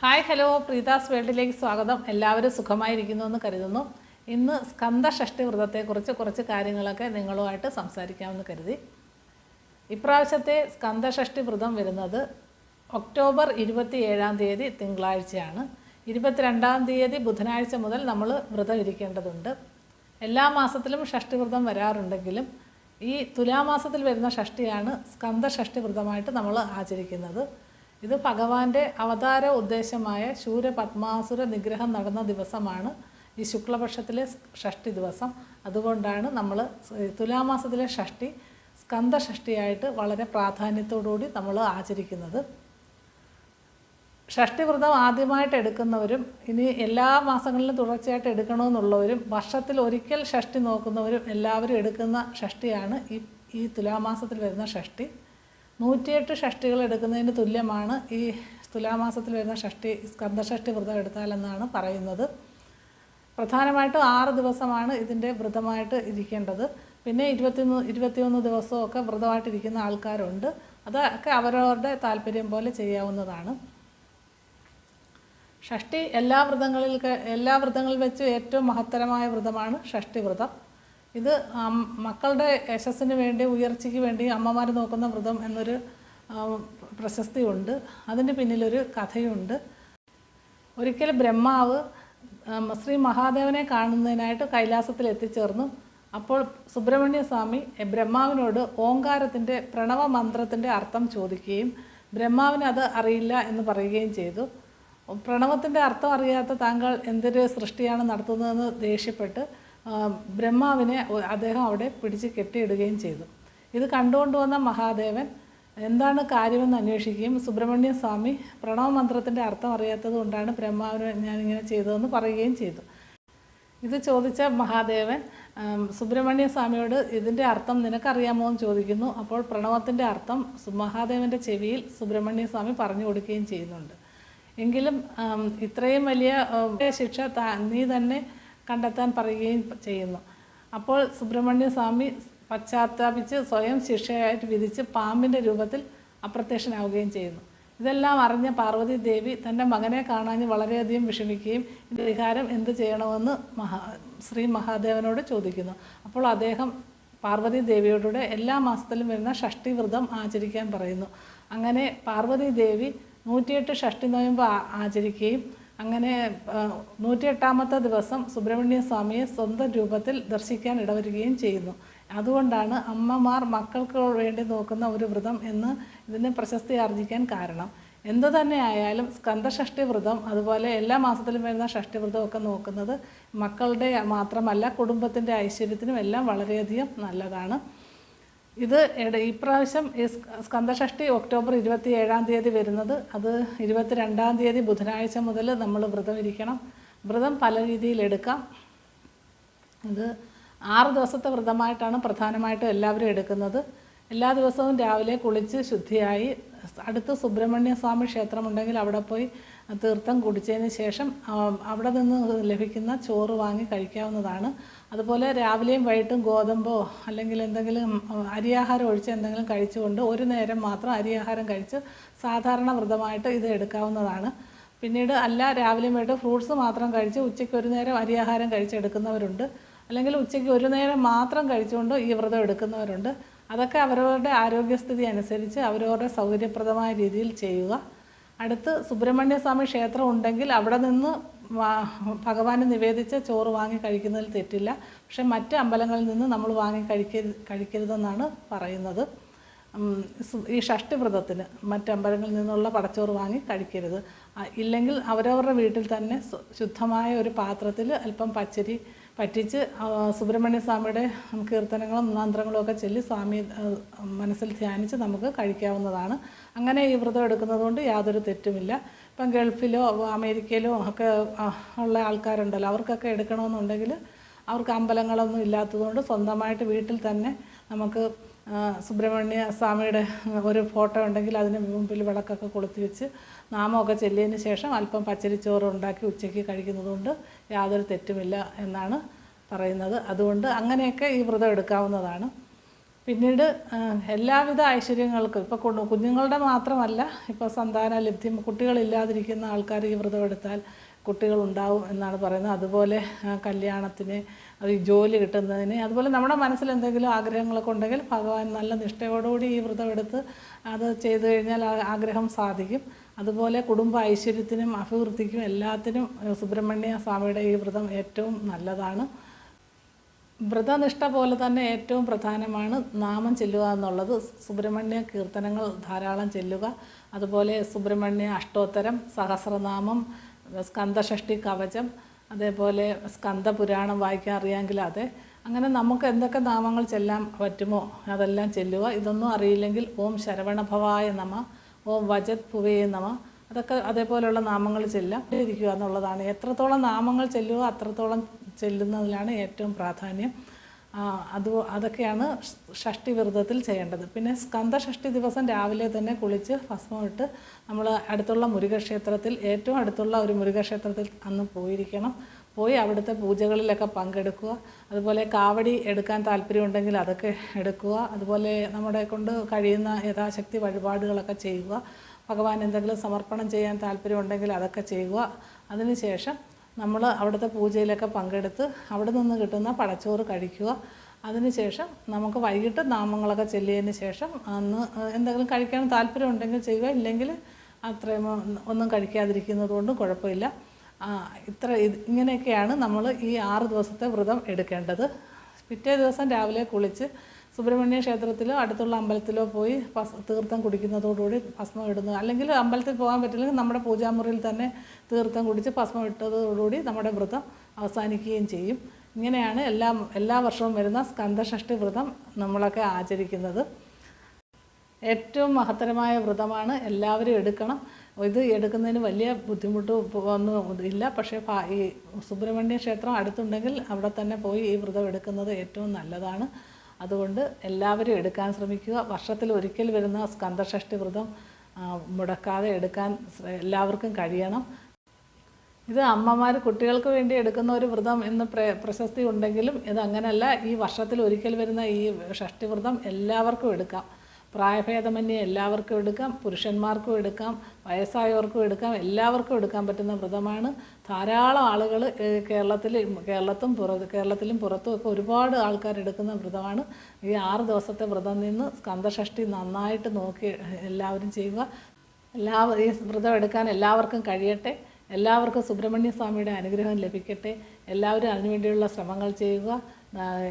Hi hello. പ്രീതാസ് വേൾഡിലേക്ക് സ്വാഗതം. എല്ലാവരും സുഖമായിരിക്കുന്നു എന്ന് കരുതുന്നു. ഇന്ന് സ്കന്ധഷഷ്ടി വ്രതത്തെക്കുറിച്ച് കുറച്ച് കാര്യങ്ങളൊക്കെ നിങ്ങളുമായിട്ട് സംസാരിക്കാമെന്ന് കരുതി. ഇപ്രാവശ്യത്തെ സ്കന്ധഷഷ്ടി വ്രതം വരുന്നത് ഒക്ടോബർ ഇരുപത്തി ഏഴാം തീയതി തിങ്കളാഴ്ചയാണ്. ഇരുപത്തിരണ്ടാം തീയതി ബുധനാഴ്ച മുതൽ നമ്മൾ വ്രതം ഇരിക്കേണ്ടതുണ്ട്. എല്ലാ മാസത്തിലും ഷഷ്ടി വ്രതം വരാറുണ്ടെങ്കിലും ഈ തുലാമാസത്തിൽ വരുന്ന ഷഷ്ടിയാണ് സ്കന്ധഷഷ്ടി വ്രതമായിട്ട് നമ്മൾ ആചരിക്കുന്നത്. ഇത് ഭഗവാന്റെ അവതാര ഉദ്ദേശമായ ശൂരപത്മാസുര നിഗ്രഹം നടന്ന ദിവസമാണ് ഈ ശുക്ലപക്ഷത്തിലെ ഷഷ്ടി ദിവസം. അതുകൊണ്ടാണ് നമ്മൾ തുലാമാസത്തിലെ ഷഷ്ടി സ്കന്ധഷഷ്ടിയായിട്ട് വളരെ പ്രാധാന്യത്തോടുകൂടി നമ്മൾ ആചരിക്കുന്നത്. ഷഷ്ടിവ്രതം ആദ്യമായിട്ട് എടുക്കുന്നവരും ഇനി എല്ലാ മാസങ്ങളിലും തുടർച്ചയായിട്ട് എടുക്കണമെന്നുള്ളവരും വർഷത്തിൽ ഒരിക്കൽ ഷഷ്ടി നോക്കുന്നവരും എല്ലാവരും എടുക്കുന്ന ഷഷ്ടിയാണ് ഈ ഈ തുലാമാസത്തിൽ വരുന്ന ഷഷ്ടി. നൂറ്റിയെട്ട് ഷഷ്ടികൾ എടുക്കുന്നതിന് തുല്യമാണ് ഈ തുലാമാസത്തിൽ വരുന്ന ഷഷ്ടി സ്കന്ധഷ്ടി വ്രതം എടുത്താലെന്നാണ് പറയുന്നത്. പ്രധാനമായിട്ടും ആറ് ദിവസമാണ് ഇതിന്റെ വ്രതമായിട്ട് ഇരിക്കേണ്ടത്. പിന്നെ ഇരുപത്തിയൊന്ന് ഇരുപത്തിയൊന്ന് ദിവസമൊക്കെ വ്രതമായിട്ടിരിക്കുന്ന ആൾക്കാരുണ്ട്. അതൊക്കെ അവരവരുടെ താല്പര്യം പോലെ ചെയ്യാവുന്നതാണ്. ഷഷ്ടി എല്ലാ വ്രതങ്ങളിൽ എല്ലാ വ്രതങ്ങളിൽ വെച്ച് ഏറ്റവും മഹത്തരമായ വ്രതമാണ് ഷഷ്ടി വ്രതം. ഇത് മക്കളുടെ യശസ്സിന് വേണ്ടി ഉയർച്ചയ്ക്ക് വേണ്ടി അമ്മമാർ നോക്കുന്ന വ്രതം എന്നൊരു പ്രശസ്തിയുണ്ട്. അതിന് പിന്നിലൊരു കഥയുണ്ട്. ഒരിക്കൽ ബ്രഹ്മാവ് ശ്രീ മഹാദേവനെ കാണുന്നതിനായിട്ട് കൈലാസത്തിൽ എത്തിച്ചേർന്നു അപ്പോൾ സുബ്രഹ്മണ്യ സ്വാമി ബ്രഹ്മാവിനോട് ഓങ്കാരത്തിന്റെ പ്രണവ മന്ത്രത്തിന്റെ അർത്ഥം ചോദിക്കുകയും ബ്രഹ്മാവിന് അത് അറിയില്ല എന്ന് പറയുകയും ചെയ്തു. പ്രണവത്തിന്റെ അർത്ഥം അറിയാത്ത താങ്കൾ എന്തൊരു സൃഷ്ടിയാണ് നടത്തുന്നതെന്ന് ദേഷ്യപ്പെട്ട് ബ്രഹ്മാവിനെ അദ്ദേഹം അവിടെ പിടിച്ച് കെട്ടിയിടുകയും ചെയ്തു. ഇത് കണ്ടുകൊണ്ട് വന്ന മഹാദേവൻ എന്താണ് കാര്യമെന്ന് അന്വേഷിക്കുകയും സുബ്രഹ്മണ്യ സ്വാമി പ്രണവ മന്ത്രത്തിന്റെ അർത്ഥം അറിയാത്തത് കൊണ്ടാണ് ബ്രഹ്മാവിന് ഞാനിങ്ങനെ ചെയ്തതെന്ന് പറയുകയും ചെയ്തു. ഇത് ചോദിച്ച മഹാദേവൻ സുബ്രഹ്മണ്യ സ്വാമിയോട് ഇതിന്റെ അർത്ഥം നിനക്കറിയാമോ എന്ന് ചോദിക്കുന്നു. അപ്പോൾ പ്രണവത്തിന്റെ അർത്ഥം മഹാദേവന്റെ ചെവിയിൽ സുബ്രഹ്മണ്യ സ്വാമി പറഞ്ഞു കൊടുക്കുകയും ചെയ്യുന്നുണ്ട്. എങ്കിലും ഇത്രയും വലിയ ശിക്ഷ നീ തന്നെ കണ്ടെത്താൻ പറയുകയും ചെയ്യുന്നു. അപ്പോൾ സുബ്രഹ്മണ്യ സ്വാമി പശ്ചാത്താപിച്ച് സ്വയം ശിക്ഷയായിട്ട് വിധിച്ച് പാമ്പിന്റെ രൂപത്തിൽ അപ്രത്യക്ഷനാവുകയും ചെയ്യുന്നു. ഇതെല്ലാം അറിഞ്ഞ പാർവതി ദേവി തന്റെ മകനെ കാണാൻ വളരെയധികം വിഷമിക്കുകയും പരിഹാരം എന്ത് ചെയ്യണമെന്ന് മഹാ ശ്രീ മഹാദേവനോട് ചോദിക്കുന്നു. അപ്പോൾ അദ്ദേഹം പാർവതി ദേവിയോടുകൂടെ എല്ലാ മാസത്തിലും വരുന്ന ഷഷ്ടി വ്രതം ആചരിക്കാൻ പറയുന്നു. അങ്ങനെ പാർവതി ദേവി നൂറ്റിയെട്ട് ഷഷ്ടി നോയമ്പ് ആചരിക്കുകയും അങ്ങനെ നൂറ്റിയെട്ടാമത്തെ ദിവസം സുബ്രഹ്മണ്യ സ്വാമിയെ സ്വന്തം രൂപത്തിൽ ദർശിക്കാൻ ഇടവരികയും ചെയ്യുന്നു. അതുകൊണ്ടാണ് അമ്മമാർ മക്കൾക്ക് വേണ്ടി നോക്കുന്ന ഒരു വ്രതം എന്ന് ഇതിന് പ്രശസ്തി ആർജിക്കാൻ കാരണം. എന്തു തന്നെ ആയാലും സ്കന്ധഷഷ്ടി വ്രതം അതുപോലെ എല്ലാ മാസത്തിലും വരുന്ന ഷഷ്ടി വ്രതം ഒക്കെ നോക്കുന്നത് മക്കളുടെ മാത്രമല്ല കുടുംബത്തിന്റെ ഐശ്വര്യത്തിനും എല്ലാം വളരെയധികം നല്ലതാണ്. ഇത് ഇപ്രാവശ്യം സ്കന്ദഷഷ്ടി ഒക്ടോബർ ഇരുപത്തി ഏഴാം തീയതി വരുന്നത്. അത് ഇരുപത്തിരണ്ടാം തീയതി ബുധനാഴ്ച മുതൽ നമ്മൾ വ്രതം ഇരിക്കണം. വ്രതം പല രീതിയിൽ എടുക്കാം. ഇത് ആറ് ദിവസത്തെ വ്രതമായിട്ടാണ് പ്രധാനമായിട്ടും എല്ലാവരും എടുക്കുന്നത്. എല്ലാ ദിവസവും രാവിലെ കുളിച്ച് ശുദ്ധിയായി. അടുത്ത് സുബ്രഹ്മണ്യ സ്വാമി ക്ഷേത്രമുണ്ടെങ്കിൽ അവിടെ പോയി തീർത്ഥം കുടിച്ചതിന് ശേഷം അവിടെ നിന്ന് ലഭിക്കുന്ന ചോറ് വാങ്ങി കഴിക്കാവുന്നതാണ്. അതുപോലെ രാവിലെയും വൈകിട്ടും ഗോതമ്പോ അല്ലെങ്കിൽ എന്തെങ്കിലും അരിയാഹാരം ഒഴിച്ച് എന്തെങ്കിലും കഴിച്ചുകൊണ്ട് ഒരു നേരം മാത്രം അരിയാഹാരം കഴിച്ച് സാധാരണ വ്രതമായിട്ട് ഇത് എടുക്കാവുന്നതാണ്. പിന്നീട് അല്ല രാവിലെയും വൈകിട്ട് ഫ്രൂട്ട്സ് മാത്രം കഴിച്ച് ഉച്ചയ്ക്ക് ഒരു നേരം അരിയാഹാരം കഴിച്ചെടുക്കുന്നവരുണ്ട്. അല്ലെങ്കിൽ ഉച്ചയ്ക്ക് ഒരു നേരം മാത്രം കഴിച്ചുകൊണ്ട് ഈ വ്രതം എടുക്കുന്നവരുണ്ട്. അതൊക്കെ അവരവരുടെ ആരോഗ്യസ്ഥിതി അനുസരിച്ച് അവരവരുടെ സൗകര്യപ്രദമായ രീതിയിൽ ചെയ്യുക. അടുത്ത് സുബ്രഹ്മണ്യ സ്വാമി ക്ഷേത്രം ഉണ്ടെങ്കിൽ അവിടെ നിന്ന് ഭഗവാന് നിവേദിച്ച ചോറ് വാങ്ങി കഴിക്കുന്നതിൽ തെറ്റില്ല. പക്ഷെ മറ്റ് അമ്പലങ്ങളിൽ നിന്ന് നമ്മൾ വാങ്ങി കഴിക്കരുത് കഴിക്കരുതെന്നാണ് പറയുന്നത്. ഈ ഷഷ്ടിവ്രതത്തിന് മറ്റമ്പലങ്ങളിൽ നിന്നുള്ള പടച്ചോറ് വാങ്ങി കഴിക്കരുത്. ഇല്ലെങ്കിൽ അവരവരുടെ വീട്ടിൽ തന്നെ ശുദ്ധമായ ഒരു പാത്രത്തിൽ അല്പം പച്ചരി പറ്റിച്ച് സുബ്രഹ്മണ്യ സ്വാമിയുടെ കീർത്തനങ്ങളും മന്ത്രങ്ങളും ഒക്കെ ചൊല്ലി സ്വാമി മനസ്സിൽ ധ്യാനിച്ച് നമുക്ക് കഴിക്കാവുന്നതാണ്. അങ്ങനെ ഈ വ്രതം എടുക്കുന്നത് കൊണ്ട് യാതൊരു തെറ്റുമില്ല. ഇപ്പം ഗൾഫിലോ അമേരിക്കയിലോ ഒക്കെ ഉള്ള ആൾക്കാരുണ്ടല്ലോ അവർക്കൊക്കെ എടുക്കണമെന്നുണ്ടെങ്കിൽ അവർക്ക് അമ്പലങ്ങളൊന്നും ഇല്ലാത്തതുകൊണ്ട് സ്വന്തമായിട്ട് വീട്ടിൽ തന്നെ നമുക്ക് സുബ്രഹ്മണ്യ സ്വാമിയുടെ ഒരു ഫോട്ടോ ഉണ്ടെങ്കിൽ അതിന് മുമ്പിൽ വിളക്കൊക്കെ കൊളുത്തി വെച്ച് നാമമൊക്കെ ചെല്ലിയതിന് ശേഷം അല്പം പച്ചരിച്ചോറ് ഉണ്ടാക്കി ഉച്ചയ്ക്ക് കഴിക്കുന്നതുകൊണ്ട് യാതൊരു തെറ്റുമില്ല എന്നാണ് പറയുന്നത്. അതുകൊണ്ട് അങ്ങനെയൊക്കെ ഈ വ്രതം എടുക്കാവുന്നതാണ്. പിന്നീട് എല്ലാവിധ ഐശ്വര്യങ്ങൾക്കും ഇപ്പോൾ കുഞ്ഞുങ്ങളുടെ മാത്രമല്ല ഇപ്പോൾ സന്താന ലബ്ധി കുട്ടികളില്ലാതിരിക്കുന്ന ആൾക്കാർ ഈ വ്രതം എടുത്താൽ കുട്ടികളുണ്ടാവും എന്നാണ് പറയുന്നത്. അതുപോലെ കല്യാണത്തിന് അത് ജോലി കിട്ടുന്നതിന് അതുപോലെ നമ്മുടെ മനസ്സിൽ എന്തെങ്കിലും ആഗ്രഹങ്ങളൊക്കെ ഉണ്ടെങ്കിൽ ഭഗവാൻ നല്ല നിഷ്ഠയോടുകൂടി ഈ വ്രതം എടുത്ത് അത് ചെയ്തു കഴിഞ്ഞാൽ ആഗ്രഹം സാധിക്കും. അതുപോലെ കുടുംബ ഐശ്വര്യത്തിനും അഭിവൃദ്ധിക്കും എല്ലാത്തിനും സുബ്രഹ്മണ്യ സ്വാമിയുടെ ഈ വ്രതം ഏറ്റവും നല്ലതാണ്. വ്രതനിഷ്ഠ പോലെ തന്നെ ഏറ്റവും പ്രധാനമാണ് നാമം ചെല്ലുക എന്നുള്ളത്. സുബ്രഹ്മണ്യ കീർത്തനങ്ങൾ ധാരാളം ചെല്ലുക. അതുപോലെ സുബ്രഹ്മണ്യ അഷ്ടോത്തരം സഹസ്രനാമം സ്കന്ദഷഷ്ടി കവചം അതേപോലെ സ്കന്ധപുരാണം വായിക്കാൻ അറിയാമെങ്കിൽ അതെ. അങ്ങനെ നമുക്ക് എന്തൊക്കെ നാമങ്ങൾ ചെല്ലാൻ പറ്റുമോ അതെല്ലാം ചെല്ലുക. ഇതൊന്നും അറിയില്ലെങ്കിൽ ഓം ശരവണഭവായ നമ ഓം വജത് പുവേ നമ. അതൊക്കെ അതേപോലെയുള്ള നാമങ്ങൾ ചെല്ലാം ഇരിക്കുക എന്നുള്ളതാണ്. എത്രത്തോളം നാമങ്ങൾ ചെല്ലുക അത്രത്തോളം ചെല്ലുന്നതിലാണ് ഏറ്റവും പ്രാധാന്യം. അത് അതൊക്കെയാണ് ഷഷ്ടി വ്രതത്തിൽ ചെയ്യേണ്ടത്. പിന്നെ സ്കന്ദ ഷഷ്ടി ദിവസം രാവിലെ തന്നെ കുളിച്ച് ഭസ്മമിട്ട് നമ്മൾ അടുത്തുള്ള മുരുകക്ഷേത്രത്തിൽ ഏറ്റവും അടുത്തുള്ള ഒരു മുരുകക്ഷേത്രത്തിൽ അന്ന് പോയിരിക്കണം. പോയി അവിടുത്തെ പൂജകളിലൊക്കെ പങ്കെടുക്കുക. അതുപോലെ കാവടി എടുക്കാൻ താല്പര്യമുണ്ടെങ്കിൽ അതൊക്കെ എടുക്കുക. അതുപോലെ നമ്മുടെ കൊണ്ട് കഴിയുന്ന യഥാശക്തി വഴിപാടുകളൊക്കെ ചെയ്യുക. ഭഗവാൻ എന്തെങ്കിലും സമർപ്പണം ചെയ്യാൻ താല്പര്യമുണ്ടെങ്കിൽ അതൊക്കെ ചെയ്യുക. അതിനുശേഷം നമ്മൾ അവിടുത്തെ പൂജയിലൊക്കെ പങ്കെടുത്ത് അവിടെ നിന്ന് കിട്ടുന്ന പടച്ചോറ് കഴിക്കുക. അതിനുശേഷം നമുക്ക് വൈകിട്ട് നാമങ്ങളൊക്കെ ചെല്ലിയതിന് ശേഷം അന്ന് എന്തെങ്കിലും കഴിക്കാൻ താല്പര്യമുണ്ടെങ്കിൽ ചെയ്യുക. ഇല്ലെങ്കിൽ അത്രയും ഒന്നും കഴിക്കാതിരിക്കുന്നത് കൊണ്ടും കുഴപ്പമില്ല. ഇത്ര ഇത് ഇങ്ങനെയൊക്കെയാണ് നമ്മൾ ഈ ആറ് ദിവസത്തെ വ്രതം എടുക്കേണ്ടത്. പിറ്റേ ദിവസം രാവിലെ കുളിച്ച് സുബ്രഹ്മണ്യ ക്ഷേത്രത്തിലോ അടുത്തുള്ള അമ്പലത്തിലോ പോയി ഭസ് തീർത്ഥം കുടിക്കുന്നതോടുകൂടി ഭസ്മം ഇടുന്നു അല്ലെങ്കിൽ അമ്പലത്തിൽ പോകാൻ പറ്റില്ലെങ്കിൽ നമ്മുടെ പൂജാമുറിയിൽ തന്നെ തീർത്ഥം കുടിച്ച് ഭസ്മം ഇട്ടതോടുകൂടി നമ്മുടെ വ്രതം അവസാനിക്കുകയും ചെയ്യും. ഇങ്ങനെയാണ് എല്ലാ എല്ലാ വർഷവും വരുന്ന സ്കന്ധഷ്ഠി വ്രതം നമ്മളൊക്കെ ആചരിക്കുന്നത്. ഏറ്റവും മഹത്തരമായ വ്രതമാണ് എല്ലാവരും എടുക്കണം. ഇത് എടുക്കുന്നതിന് വലിയ ബുദ്ധിമുട്ട് ഒന്നും ഇല്ല. പക്ഷേ ഈ സുബ്രഹ്മണ്യ ക്ഷേത്രം അടുത്തുണ്ടെങ്കിൽ അവിടെ തന്നെ പോയി ഈ വ്രതം എടുക്കുന്നത് ഏറ്റവും നല്ലതാണ്. അതുകൊണ്ട് എല്ലാവരും എടുക്കാൻ ശ്രമിക്കുക. വർഷത്തിൽ ഒരിക്കൽ വരുന്ന സ്കന്ദഷഷ്ടി വ്രതം മുടക്കാതെ എടുക്കാൻ എല്ലാവർക്കും കഴിയണം. ഇത് അമ്മമാർ കുട്ടികൾക്ക് വേണ്ടി എടുക്കുന്ന ഒരു വ്രതം എന്ന് പ്ര പ്രശസ്തി ഉണ്ടെങ്കിലും ഇത് അങ്ങനെയല്ല ഈ വർഷത്തിൽ ഒരിക്കൽ വരുന്ന ഈ ഷഷ്ടി വ്രതം എല്ലാവർക്കും എടുക്കാം. പ്രായഭേദമന്യേ എല്ലാവർക്കും എടുക്കാം പുരുഷന്മാർക്കും എടുക്കാം വയസ്സായവർക്കും എടുക്കാം എല്ലാവർക്കും എടുക്കാൻ പറ്റുന്ന വ്രതമാണ്. ധാരാളം ആളുകൾ കേരളത്തിൽ കേരളത്തും പുറത്ത് കേരളത്തിലും പുറത്തും ഒക്കെ ഒരുപാട് ആൾക്കാർ എടുക്കുന്ന വ്രതമാണ്. ഈ ആറ് ദിവസത്തെ വ്രതം നിന്ന് സ്കന്ദഷഷ്ടി നന്നായിട്ട് നോക്കി എല്ലാവരും ചെയ്യുക. എല്ലാ ഈ വ്രതം എടുക്കാൻ എല്ലാവർക്കും കഴിയട്ടെ. എല്ലാവർക്കും സുബ്രഹ്മണ്യ സ്വാമിയുടെ അനുഗ്രഹം ലഭിക്കട്ടെ. എല്ലാവരും അതിനുവേണ്ടിയുള്ള ശ്രമങ്ങൾ ചെയ്യുക.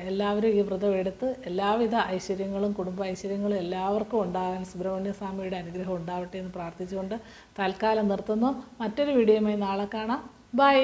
എല്ലാവരും ഈ വ്രതം എടുത്ത് എല്ലാവിധ ഐശ്വര്യങ്ങളും കുടുംബ ഐശ്വര്യങ്ങളും എല്ലാവർക്കും ഉണ്ടാകാൻ സുബ്രഹ്മണ്യ സ്വാമിയുടെ അനുഗ്രഹം ഉണ്ടാവട്ടെ എന്ന് പ്രാർത്ഥിച്ചുകൊണ്ട് തൽക്കാലം നിർത്തുന്നു. മറ്റൊരു വീഡിയോയുമായി നാളെ കാണാം. ബൈ